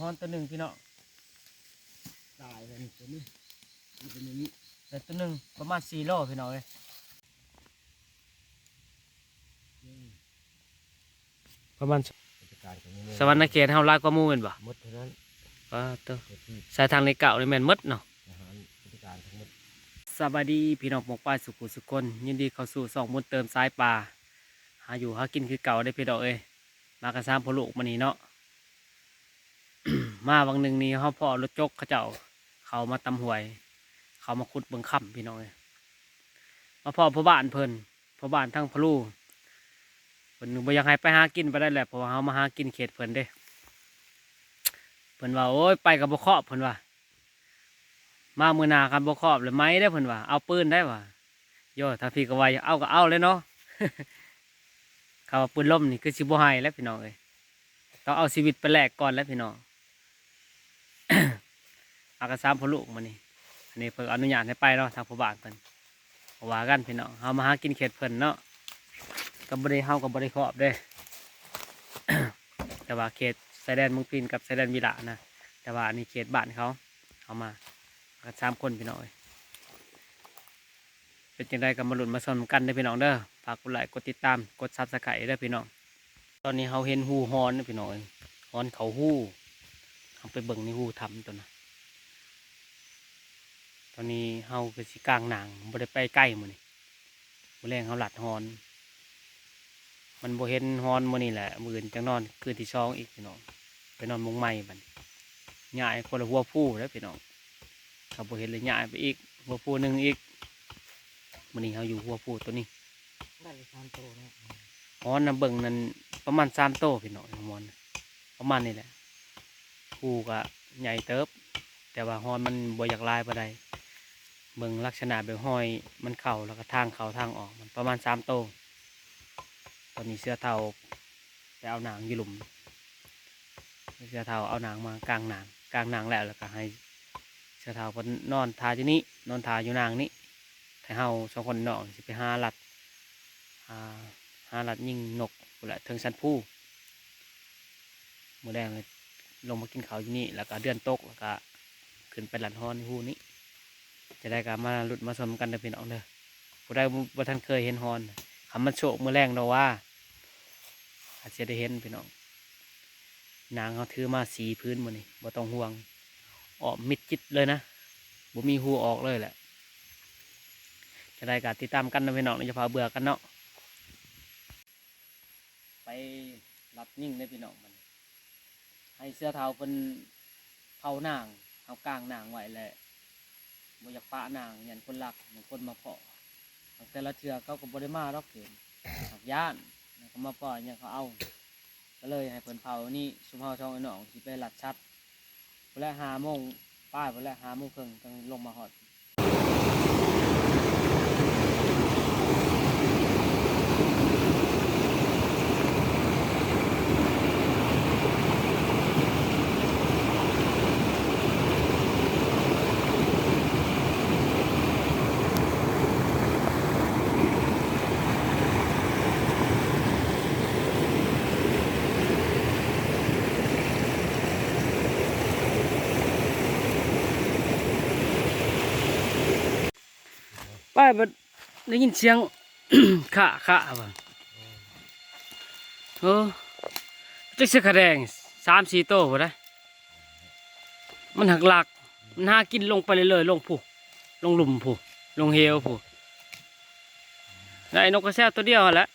ฮอนตัวหนึ่งพี่น้องตายเลยนี่ตัวนี้มันเป็นอย่างนี้แต่ตัวหนึ่งประมาณสี่โลพี่น้องเลยอืมประมาณราชการของนี่สวรรค์เขตเฮาลายกว่าหมู่แม่นบ่หมดเท่านั้นก็ตัวเจ้าที่สายทางในเก่านี่แม่นหมดเนาะทหารราชการทั้งหมดสวัสดีพี่น้องหมกป้ายสุขุสุคนยินดีเข้าสู่สองมุนเติมสายปลาหาอยู่หากินคือเก่าได้อพี่น้องเอ้ยมากระซ้ำพอลูกมานี่เนาะ มาบางหนึ่งนี่เขาพ่อรถจกเขาเจ้า เขามาตำหวย เขามาขุดเบิงค่ำพี่น้องเอ้ยมาพ่อพ่อบ้านเพิ่นพ่อบ้านทั้งพลูเพิ่นบ่อยากให้ไปหากินไปได้แหละเพราะว่าเขามาหากินเขตเพิ่นเด้เพิ่นว่าโอ้ยไปกับบ่ครอบเพิ่นว่า มามือนากันบ่ครอบเลยไหมได้เพิ่นว่า เอาปืนได้ว่ะโย่ถ้าพี่ก็ว่าเอาก็เอาเลยเนาะเขาว่าปืนล่มนี่คือสิบ่ให้แล้วพี่น้องเอ้ยต้องเอาชีวิตไปแลกก่อนแล้วพี่น้อง อากาสามพลูกมานี่อันนี้เพิ่นอนุญาตให้ไปเนาะทางผู้บ้านเพิ่นว่ากันพี่น้องเฮามาหากินเขตเพิ่นเนาะก็บ่ได้เฮาก็บ่ได้ครอบเด้ แต่ว่าเขตชายแดนมืองปีนกับชายแดนวิระนะแต่ว่าอันนี้เขตบ้านเขาเอามาก็สามคนพี่น้องเอ้ยเป็นจังไดก็มาหลุนมาสนกันเด้พี่น้องเด้อฝากกดไลค์กดติดตามกดซับสไครต์เด้พี่น้อง ตอนนี้เขาเห็นหูฮอนเด้พี่น้องเอ้ยฮอนเขาหู้ เขาไปเบิ่งในหูทำตัวนะตอนนี้เขาคือสิกลางหนางบ่ได้ไปใกล้มื้อนี่มื้อแรงเขาหลัดฮอน มันบ่เห็นฮอนมื้อนี่แหละมื้ออื่นจังนอนคืนที่สองอีกพี่น้องไปนอนมุงใหม่บัดนี้หย่ายคนละหัวผู้แล้วพี่น้องเขาบ่เห็นเลยหย่ายไปอีกหัวผู้หนึ่งอีกมันนี้เขาอยู่หัวผู้ตัวนี้ได้เลยสามโตนะฮอนน้ำเบิ่งนั้นประมาณสามโตพี่น้องฮอนประมาณนี้แหละ ผู้ก็ใหญ่เติบ แต่ว่าฮอนมันบ่อยากลายปานใดเบิ่งลักษณะแบบห้อยมันเข่าแล้วก็ทางเข่าทางออกมันประมาณสามโตตอนนี้เสื้อเทาไปเอาหนังยู่หลุมเสื้อเทาเอาหนังมากลางหนังกลางหนังแล้วแล้วก็ให้เสื้อเทาพนนอนทาอยู่นี่นอนทาอยู่นางนี่ให้เฮาสองคนนอนสิไปหาหลัดหาหาหลัดยิงนกพู้นแหละเทิงสันผู้มือแดงเลย ลงมากินข้าวอยู่นี่ แล้วก็เดือนตกแล้วก็ขึ้นไปหลัดฮอนหูนี้ จะได้การมาหลุดมาสมกันเด้อพี่น้องเด้อผู้ใดบ่ท่านเคยเห็นฮอนคำมันโชกเมื่อแรงเราะว่า อาจจะได้เห็นพี่น้องนางเขาถือมาสีพื้นมันนี่บ่ต้องห่วง ออกมิดจิตเลยนะบ่มีหูออกเลยแหละ จะได้การติดตามกันนะพี่น้องอย่าพาเบื่อกันเนาะไปรับนิ่งได้พี่น้องมัน ให้เสื้อเทาเป็นเผานางเอากลางนางไว้แหละบ่อยากปะนางยันคนหลักเหมือนคนมาเพาะแต่ละเทือเขาก็บ่ได้มาดอกเกินหักย่านเขามาปล่อยเนี่ยเขาเอา ก็เลยให้เพิ่นเผานี่สุมเฮาช่องไอ้น้องที่ไปหลัดชัดเวลาหาโมงป้ายเวลาหาโมงครึ่งกำลังลงมาหอด ป้ายบัดได้ยินเสียง ขะขะบ่เออจักเสียขาแดงสามสี่โตบ่ได้มันหักหลัก มันหากินลงไปเลยๆลงผู้ลงหลุมผู้ลงเหวผู้ไอ้นกกระแซวตัวเดียวแหละ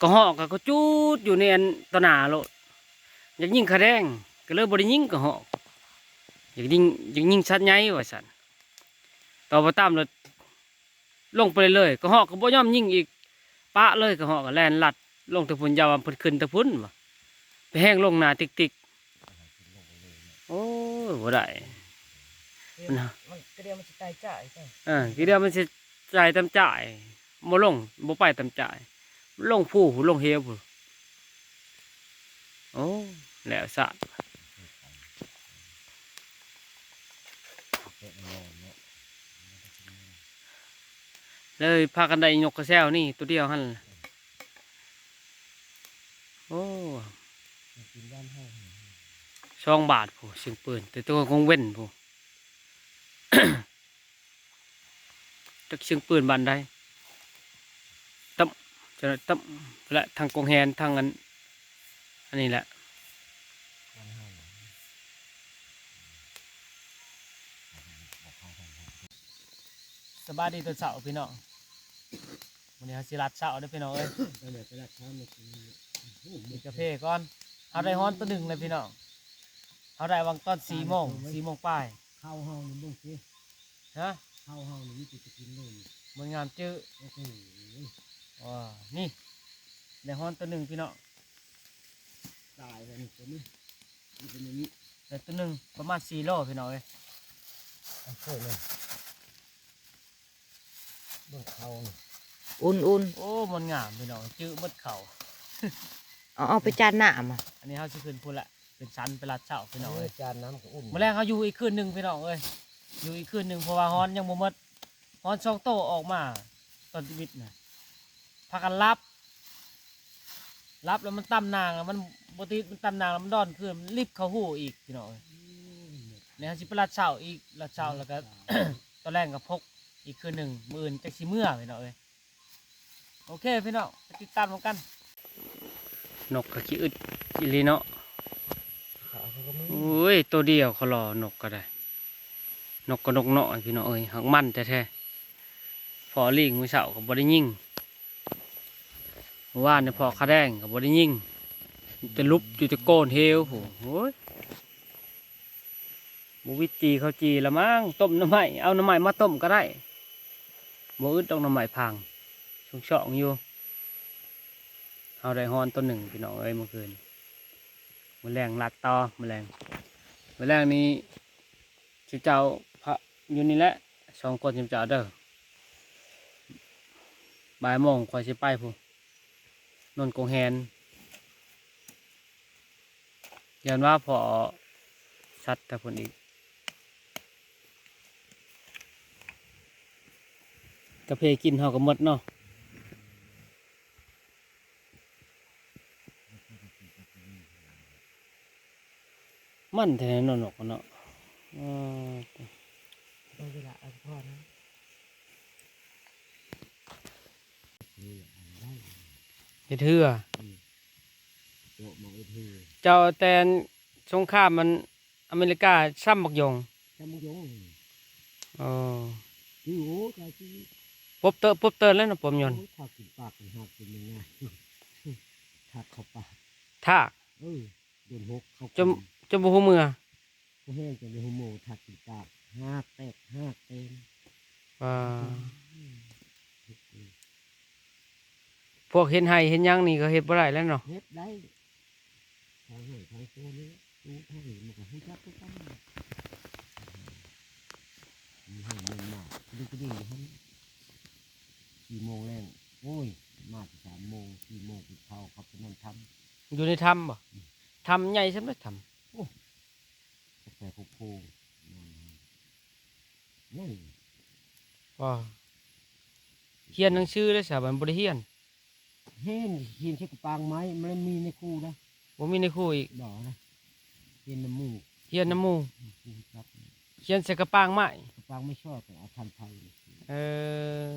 ก็หอกก็ก็จูดอยู่ในอันตวหนาโลดอยากยิงขาแดงก็เลยบ่ได้ยิงก็หอกอยากยิงอยากยิงชัดใหญ่ว่าซั่น ต่อไปตามเลยลงไปเลยๆก็หอกก็บ่ยอมยิงอีกปะเลยก็หอกก็แล่นลัด ลงตะพุ่นยาวมันเพิ่นขึ้นตะพุ่นว่ะไปแห้งลงหนาติ๊กติ๊กโอ้ยบ่ได้มันหามันก็เดียวมันจะตายจ่ายใช่เออทีเดียวมันสิจ่ายตามจ่ายบ่ลงบ่ไปตามจ่าย ลงผู้ลงเฮวผู้โอ้แล้วสะ เลยพากันได้ยกกระแซวนี่ตัวเดียวหันล่ะโอ้กินบ้านห้องบาทผู้เสียงปืน แต่ตัวคงเว้นผู้จักเสียงปืนบานใดตับจะตับและทางกองแฮนทางอันอันนี้แหละสบายดีตอนเช้าพี่น้อง วันนี้เขาสิรัดเช้าเด้อพี่น้องเอ้ยไปเลยไปรักเขามากินโอ้โหมีกาแฟก่อนเอาได้ฮ้อนตัวหนึ่งเลยพี่น้องเอาได้วางตอนสี่โมงสี่โมงป้ายข้าวเฮานี่บุ้งสิฮะข้าวเฮานี่วิธีจะกินเลยนี่มันงามจื้อโอ้โหว้านี่ได้ฮ้อนตัวหนึ่งพี่น้องตายแล้วนี่ตัวนี้มันเป็นอย่างนี้ได้ตัวหนึ่งประมาณสี่โลพี่น้องเอ้ยเอาโคตรเลยเบิ่งเขานี่ อุ่นอุ่นโอ้ มันงามพี่น้องจื้อหมดเข่าเอาเอาไปจานหน้ามาอันนี้เขาสิขึ้นพูนละเป็นชั้นไปรัดเช้าพี่น้องเอาเอ้ยจานน้ำกับอุ่นเมื่อแรกเขาอยู่อีกคืนหนึ่งพี่น้องเอ้ยอยู่อีกคืนหนึ่งเพราะว่าฮ้อนยังบ่หมดฮ้อนช่องโตออกมาตอนชีวิตน่ะพากันรับรับแล้วมันตำนางแล้วมันบติมันตำนางแล้วมันดอนขึ้นมันรีบเข้าหูอีกพี่น้องเอ้ยเนี่ยสิไปรัดเช้าอีกรัดเช้าแล้วก็ตอนแรกก็พกอีกคืนหนึ่งมืออื่นจักสิเมื่อพี่น้องเอ้ย โอเคพี่น้องไปติดตามกัน นกกะขี้อึดอีลีเนาะขาเขาก็ไม่อุ้ยตัวเดียวเขารอนกก็ได้ นกก็นกเนาะพี่น้องเอ้ยหักมันแท้ๆพอลิงมือเสาก็บ่ได้ยิงเมื่อว่านเนี่ยพอขาแดงก็บ่ได้ยิงจะลุบอยู่จะโกนเฮวโหโอ้ยบวิจีเขาจีละมั้งต้มน้ำไม้เอาน้ำไม้มาต้มก็ได้บ่อึดต้องน้ำไม้พัง ช่องช่องอยู่เอาได้ฮอนตัวหนึ่งพี่น้องเอ้ยเมื่อคืนมือแรงลัดต่อมือแรงมือแรงนี้ชิเจ้าพระอยู่นี่แหละสองคนชิเจ้าเด้อบ่ายโมงคอยสิไปพูนนนกงแฮนยันว่าพอชัดแต่ผลอีกกาแฟกินเฮาก็หมดเนาะ มันแท้ๆเนอนนกเนาะอ่าเอาเวลาเอาพ่อนะเฮ็ดเถื่อโต๊ะหมอไอ้เธอเจ้าแตนสงครามมันอเมริกาซ้ำบักยงจำมึงยงอ๋อคือโอ้กายที่ปบเตอปบเตอแล้วนะผมยนต์โอ้ยถ้ากินปากกันหักเป็นยังไงถ้าเข้าปากทากเออโดนหกเข้าจม จมบ่ฮู้เมื่อเขาแห้งจะในหัวโมถ้ากินปากหักแตกหักเต็มว่าพวกเห็นไห้เห็นหยังนี่ก็เฮ็ดบ่ได้แล้วเนาะเฮ็ดได้ทางให้ทางตัวนี้ดูทางนี้มันก็ให้จับตัวกันมีให้เงินมากดูก็ดีครับสี่โมงแรงโอ้ย มาถึงสามโมงสี่โมงปิดเผาครับจะนั่นทอยู่ในถ้ำบ่ถ้ำใหญ่ซำเด้อถ้ำกาแฟโคโค่นั่นำว่าเขียนหนังสือเลยสาบันบ่ได้เฮียนเห็นเห็นใช้กระปางไม้มันมีในคู่นะบ่มีในครูอีกดอกนะเห็นน้ำมูกเฮียนน้ำหมู่คู่ครับเขียนใส่กระปางไม้กระปางไม่ชอบแต่เอาพันไทยเออ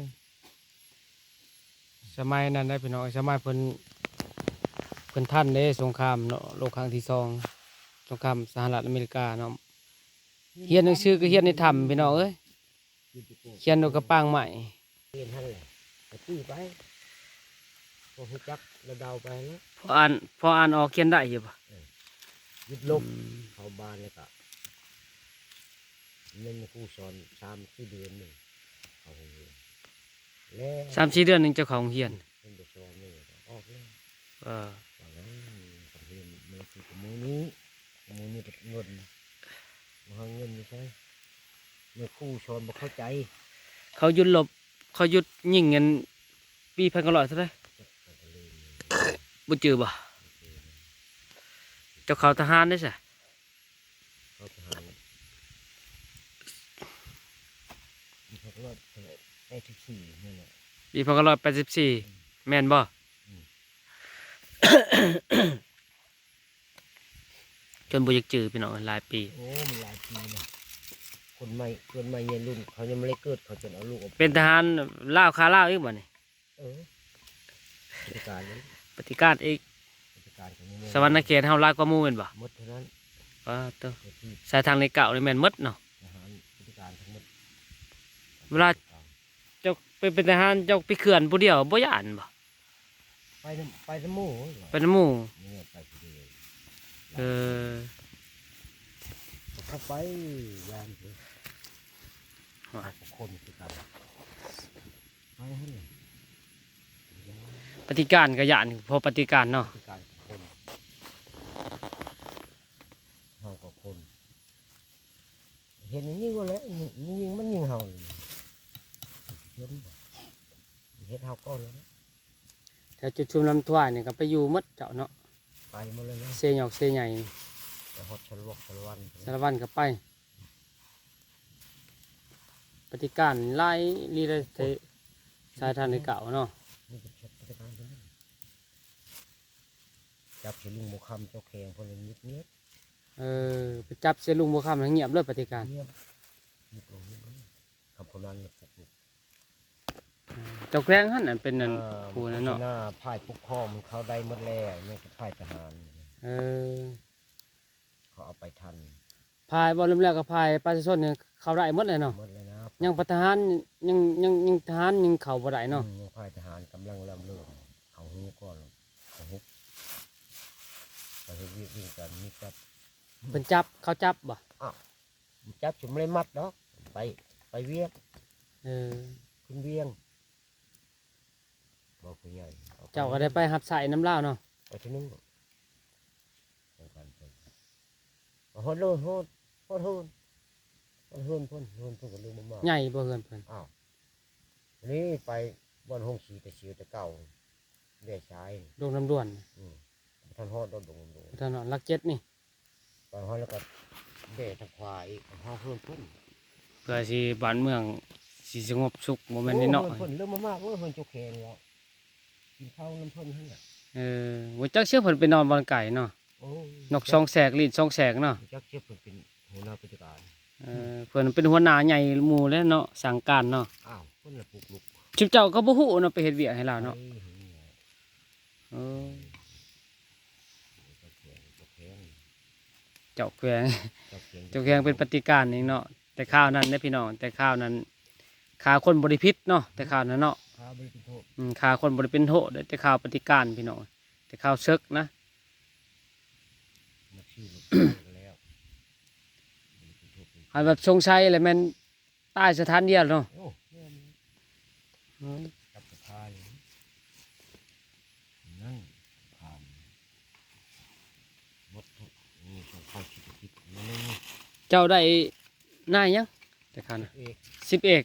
สมัยนั้นได้พี่น้องสมัยเพิ่นเพิ่นท่านเด้สงครามเนาะโลกครั้งที่สองสงครามสหรัฐอเมริกาเนาะเขียนหนังสือก็เขียนในถ้ำพี่น้องเอ้ยยืนตะโกน เขียนด้วยกระปางไม้เรียนท่านแหละแต่ตีไปพอหุจักระเดาไปแล้วพออ่านพออ่านออกเขียนได้อยู่ป่ะยึดลบเข้าบ้านแล้วก็เงินครูสอนสามสี่เดือนหนึ่งเอาโรงเรียนแล้วสามสี่เดือนหนึ่งเจ้าของเขียนเงินไปสอนนี่ก็ออกแล้วเออว่างั้นกับเรียนมันคือกับมือนี้กับมือนี้เป็นเงินมาหาเงินไม่ใช่ เมื่อครูสอนบ่เข้าใจ เขาหยุดหลบ เขาหยุดยิงเงินปีพันเก้าร้อยเท่าไหรเขาก็เลยบ่จือบ่เจ้าเขาทหารได้ใช่เขาทหารเขาก็ว่าได้ที่สี่นั่นแหละปีพันเก้าร้อยแปดสิบสี่แม่นบ่อืมจนบ่อยากจือพี่น้องหลายปี โอ้มันหลายปีนะ คนใหม่คนใหม่เนี่ยรุ่นเขายังไม่ได้เกิดเขาจนเอาลูกออกเป็นทหารลาวคาลาวอีกบ่นี่เออราชการเลยปฏิการอีกราชการของมึงสวรรณเขตเฮาหลายกว่าหมู่แม่นบ่หมดเท่านั้นว่าเตัวเจ้าที่สายทางในเก่านี่แม่นหมดเนาะทหารราชการทั้งหมดเวลาเจ้าไปเป็นทหารเจ้าไปเขื่อนผู้เดียวบ่ย่านบ่ไปน้ำไปน้ำหมู่ไปนำหมู่ เนี่ยไปผู้เดียวเออเข้าไปยามเถอะ คนคือกันไปให้เลยปฏิการก็ย่านพอปฏิการเนาะคือการของคนเฮากับคน เห็นอย่างนี้ก็แล้วยิงยิงมันยิงเฮาเลยเห็นบ่เห็นเฮาก้อนแล้วนะแต่จุดชุมลำทวายนี่ก็ไปอยู่หมดเจ้าเนาะไปหมาเลยนะเซหยอกเซใหญ่ไปฮอดชลวกชลวันสารวัตรก็ไป ปฏิการไล่ลีได้เทสายทางในเก่าเนาะนี่เป็นชัดราชการทั้งนั้นจับเสลุงโมคำเจ้าแขงคนละนิดเนี้ยเออไปจับเสยลุงบ่คำให้เงียบเลยปฏิการเงียบนิดลงนิดลงคำคนนั้นเนี่ยปลุกลุกเจ้าแกล้งหั่นนั่นเป็นนั่นอ่าผู้นั่นเนาะหน้าพ่ายปกครองมันเข้าได้หมดแล้วนี่ก็พ่ายทหารเออเขาเอาไปทันพายบ่ลืมแล้วก็พายประชาชนเนี่ยเข้าได้หมดเลยเนาะหมดเลยนะ ยังประทหารยังยังยังทหารยังเข้าบ่ได้เนาะอืมพ่ายทหารกำลังเริ่มเริ่มเขาหูก่อนเขาฮุกไปเฮ็ดวิ่งวิ่งกันนี่จับเพิ่นจับเขาจับบ่จับจุ่มเลยมัดดอกไปไปเวียงเออขึ้นเวียงบอกผู้ใหญ่อปเจ้าก็ได้ไปหับใส่น้ำลาวเนาะไปที่นึงต้องการเพิ่นเอาโหดเลยโหดโหดโหด โหดโหดพ่นโหดพ่นกับลืมมากใหญ่บ่เฮือนเพิ่นๆอ้าวนี่ไปบอนห้องสีแต่เชียวแต่เก่าเด็กชายดงน้ำด่วนอืมท่านฮอดโดนดงดงถนนลักเจ็ดนี่ตอนฮอดแล้วก็เด็กทางขวาอีกห้องเพิ่นพุ่นเพื่อสิบ้านเมืองสิสงบสุขบ่แม่นนี่เนาะโอ้เพิ่นเริ่มมามากเว้ยเพิ่นเจุกแขงแล้วกินข้าวน้ำเพิ่นให้น่ะเออบ่จักเชื่อเพิ่นไปนอนบอนไก่เนาะโอ้นกซองแสกลิ้นซองแสกเนาะจักเชื่อเพิ่นเป็นหัวหน้าราชการ เออเพิ่นเป็นหัวหน้าใหญ่หมู่แล้วเนาะสั่งการเนาะอ้าวเพิ่นละปลุกลุกชิบเจ้าก็บ่ฮู้เนาะไปเฮ็ดเวียกให้เราเนาะไปหเออเจ้าแขงเจ้าแขงเจ้าแขวงเจ้าแขวงเป็นปฏิการเองเนาะแต่ข้าวนั้นเด้อพี่น้องแต่ข้าวนั้นขาคนบริพิษเนาะแต่ข้าวนั้นเนาะพาไปเป็นโทษอืมขาคนบริเป็นโทษเด้อแต่ข้าวปฏิการพี่น้องแต่ข้าวเซึกนะนักชื่ อลูกแล้วเป็นโทษเป็นอันแบบทรงชัยอะไรแม่นใต้สถานเดียวเนาะโอ้แม่นอืมกับสภาเลยนั่งผ่านหมดทุกนี่ของข้าวชิบกิจนี่นึงเจ้าได้หน้ายังแต่ข้าวนะเอกสิบเอก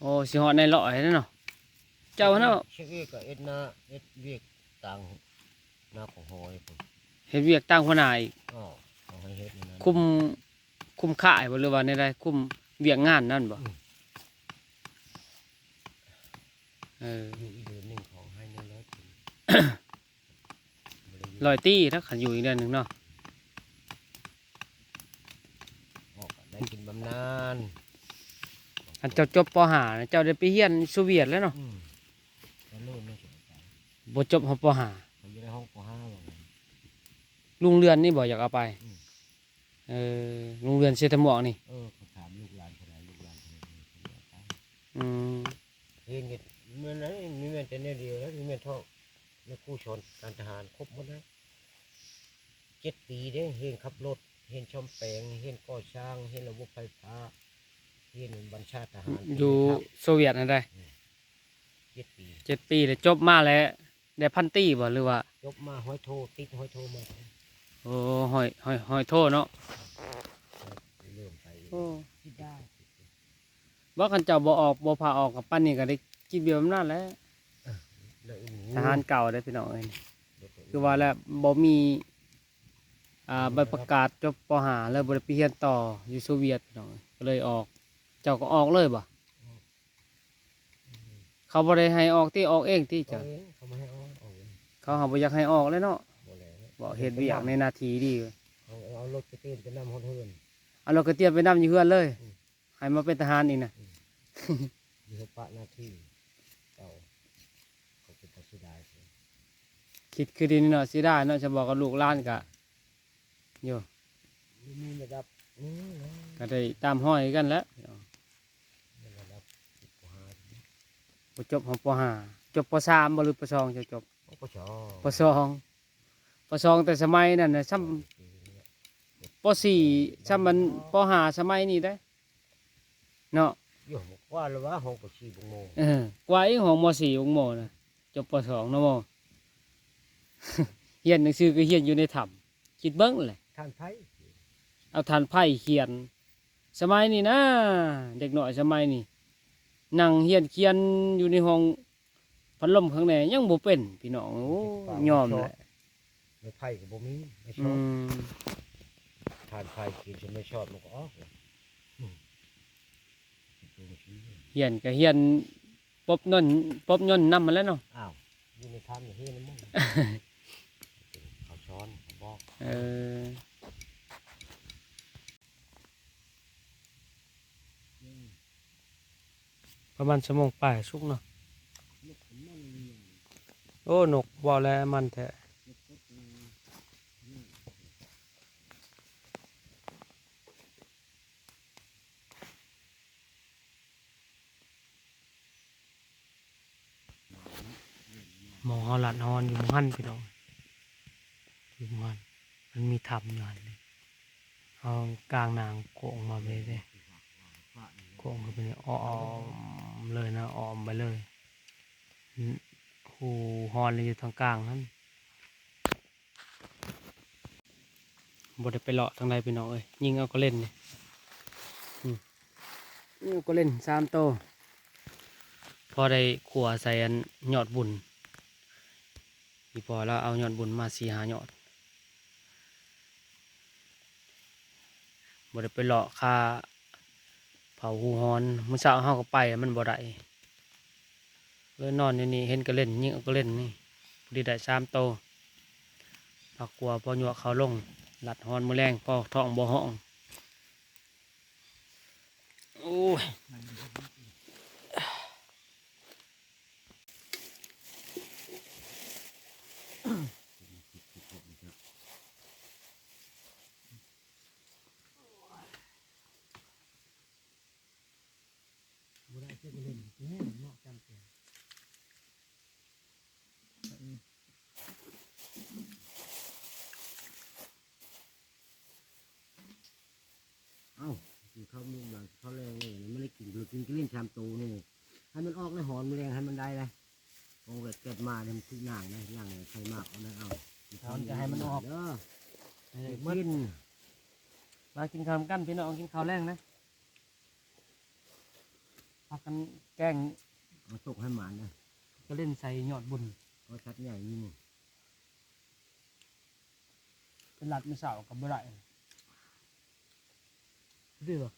โอ้สิฮอดในร้อยนั่นเนาะเจ้าเนาะเชฟเอกกับเอ็ดนาเอ็ดเวียกต่างหน้าของหอยผมเฮ็ดเวียกตั้งหัวหน้าอีกอ๋อเอาให้เฮ็ดนี่นะคุม คุมข่ายบ่หรือว่าในใดคุมเวียกงานนั่นบ่เอออยู่อีกเดือนหนึ่งของให้ในร้อยปีลอยตี้ถ้าขันอยู่อีกเดือนหนึ่งเนาะออกได้กินบำนาญขันเจ้าจบปห้าน่ะเจ้าได้ไปเฮียนโซเวียตแล้วเนาะอืมแล้วลูกไม่สนใจบ่จบฮอดปห้าเขาอยู่ในห้องปห้าว่างั้นลุงเรือนนี่บ่อยากเอาไปอืม เออลุงเรือนเสยทหมอกนี่เออเขาถามลูกหลานเท่าไหร่ลูกหลานเท่าไหร่เขาบอกไปอืมเห็นกันเมื่อนั้นมีแม่แต่เนี่ยเดียวแล้วมีแม่เท่าในกู้ชนการทหารครบหมดนะเจ็ดปีเด้เห็นขับรถเห็นชอมแปลงเห็นก่อช้างเห็นระบบไฟฟ้าเห็นบัญชาทหารอยู่โซเวียตนั่นได้เจ็ดปีเจ็ดปีเลยจบมาแล้วได้พันตี้บ่หรือว่ายกมาห้อยโทติดห้อยโทมา โอ้หอยหอยหอยโทษเนาะเริ่มไปที่ได้ว่าคันเจ้าบ่ออกบ่พาออกกับปั้นนี่ก็ได้กินเบียร์บำนาญแล้วแล้วอีหทหารเก่าได้อพี่น้องเอ้ยเดี๋ยวไปคือว่าแล้วบ่มีอ่าใบประกาศจบปห้าแล้วบ่ได้ไปเรียนต่ออยู่โซเวียตพี่น้องก็เลยออก เจ้าก็ออกเลยบ่เขาบ่ได้ให้ออกที่ออกเองที่เอาจ้ะเองเขามาให้เอาเอาเองเขาหาบ่อยากให้ออกเลยเนาะ บ่แล้วบ่เฮ็ดเวียกในนาทีดีเขารถไปเต้นไปนำฮอดเฮือนเอาเราก็เตรียมไปนำอยู่เฮือนเลยอืมให้มาเป็นทหารอีกนะอยู่กับปะหน้าที่เก่าเขาเป็นตัดสินได้สิคิดคือดีนี่เนาะสิได้เนาะจะบอกกับลูกหล้านกะอยู่ไม่มีระดับนี่นะก็ได้ตามห้อยกันแหล้วมีระดับสิบกว่าห้าบ่จบของปห้าจบปสามบ่หรือปสองจะจบโอ้ก็ชอปสอง ปสองแต่สมัยนั้นน่ะซ้ำปสี่ซ้ำมันปห้าสมัยนี้ได้ เนาะอยู่ว่าแล้วว่าห้องก็ชีบงโมงเออกว่าอีกของมสี่ของโมน่ะจบปสองเนาะโมเฮียนหนังสือก็เฮียนอยู่ในถ้ำคิดเบิ้งแหละท่านไผ่เอาทานไผ่เขียน สมัยนี้นะเด็กหน่อยสมัยนี้นั่งเฮียนเขียนอยู่ในห้องพัดลมข้างในยังบ่เป็นพี่น้องโอ้ยอมแหละ ไม่ไผ่กับบ่มีไม่ชอือบมทานไผ่กินจะไม่ชอบมันก็ออกเลยอืมดูสิเฮียนก็เฮียนปบนนปบยนต์นำมาแล้วเนาะอ้าวอยู่ในถ้ำอย่างนี้นะมึง เขาช้อนเขาบอกเออประมาณชั่วโมงป่ายสุกเนาะโอ้นกบ่แล้วมันแท้ มองเฮาหลัดฮอนอยู่มองหันพี่น้องอยู่มันมันมีถ้ำอยู่หันเลยเอากลางนางโกงมาเลยเด้โกงเขาไปเลยอ้อมเลยนะอ้อมไปเลยหูฮอนเลยอยู่ทางกลางนั้นบ่ได้ไปเลาะทางใดพี่น้องเอ้ยยิงเอาก็เล่นนี่อืมยิงเอาก็เล่นสามโตพอได้ขัวใส่อันยอดบุญ อีพอแล้วเอายอดบุญมาสีหายอดบ่ได้ไปเลาะค่าเผาหูฮอนมื้อเช้าเฮาก็ไปมันบ่ได้เลยนอนอยู่นี่เห็นก็เล่นยิงก็เล่นนี่พอดีได้สามโตวปักกัวพอหยวกเขาลงหลัดฮอนมื้อแรงพอท้องบ่ห้องโอ้ย บ่ได้เชื่อเล่นนี่เนาะจำเป็นเอ้ากินข้าวนุ่มแบบข้าวแรงเลยไม่ได้กินเลยกินก็เล่นชาม มาเนี่ยมันคือหนังนะหนังใครมากเอานะเอาหอนจะให้มันออก เด้อเอ้ยกินมากินข้าวกันพี่น้องกินข้าวแรงนะพากันแกล้งเอาตกให้หมานะก็เล่นใส่ยอดบุญเอาชัดใหญ่นี่นี่เป็นหลัดไม่สาวกับบ่ได้ดื้อบ่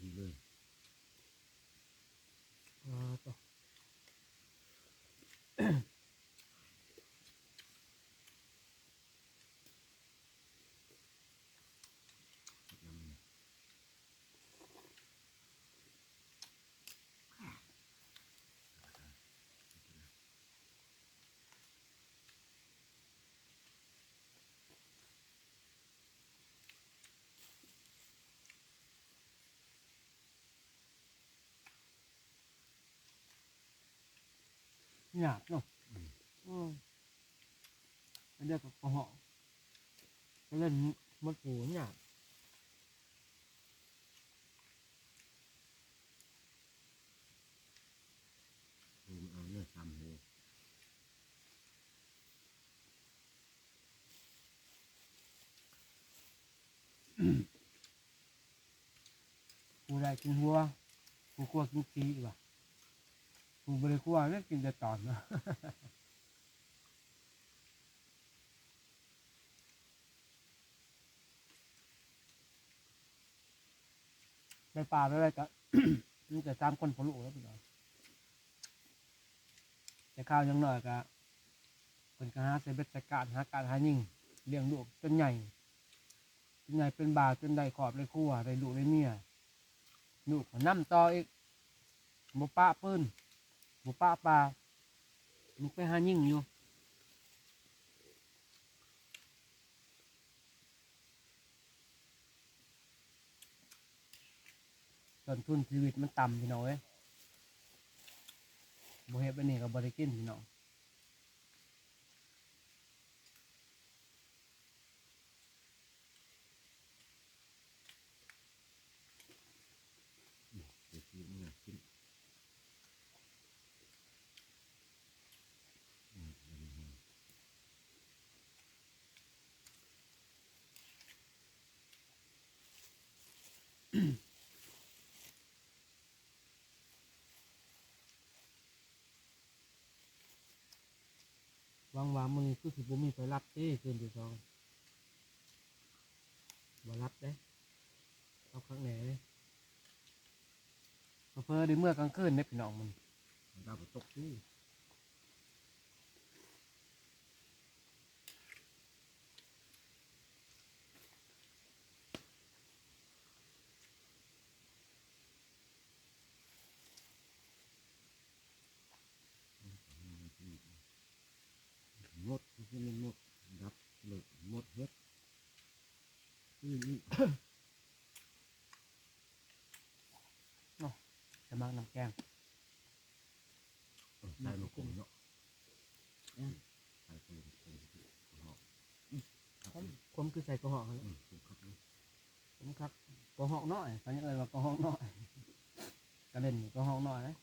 ดีเลย หยาบเนาะอืมอันเดียวกับกระหองก็เล่นมดปูหยาบดูมันเอาเนื้อซ้ำเลยปูได้กินหัวปูกลัวกินปีกว่า ปูบริกลัวเนี่กินแต่ตอนนะไปป่าไปอะไรก็มีแต่สามคนพอลูกแล้วพี่น้องแต่ข้าวยังหน้อยก็เป็นก็หาใส่เบ็ดใส่การหาการหายิงเลี้ยงลูกจนใหญ่จนใหญ่เป็นบาจนได้ขอบได้ครัวได้ลูกได้เมียลูกก็นํต่ออีกบ่ปะปืน บ่ปะปลาลูกไปหายิ่งอยู่ต้นทุนชีวิตมันต่ำพี่น้องเอ้ยบ่เฮ็ดไปนี่ก็บ่ได้กินพี่น้อง เดี๋ยวกินเนี่ยกินอืมอืมอืม องว่ามึงคือสิบ่มีไปรับเด้คืนที่สองบ่รับเด้เอาข้างไหนเด้เพิ่อได้เมื่อกลางคืนเด้พี่น้องมึงดาวตกที่งดที่มันงดดับเลยงดเฮ็ดอืมอืม จะมักน้ำแกง ใส่ลูกกุ้งเนาะใส่กุ้งกุ้งหอมครับ ค มคือใส่กระหอกนั่นแหละอืมกุ้งครับนี่ผมครับกระหอกน้อยเขายังเอ่ยว่ากระหอกน้อยก็เล่นอยู่กระหอกน้อยนะ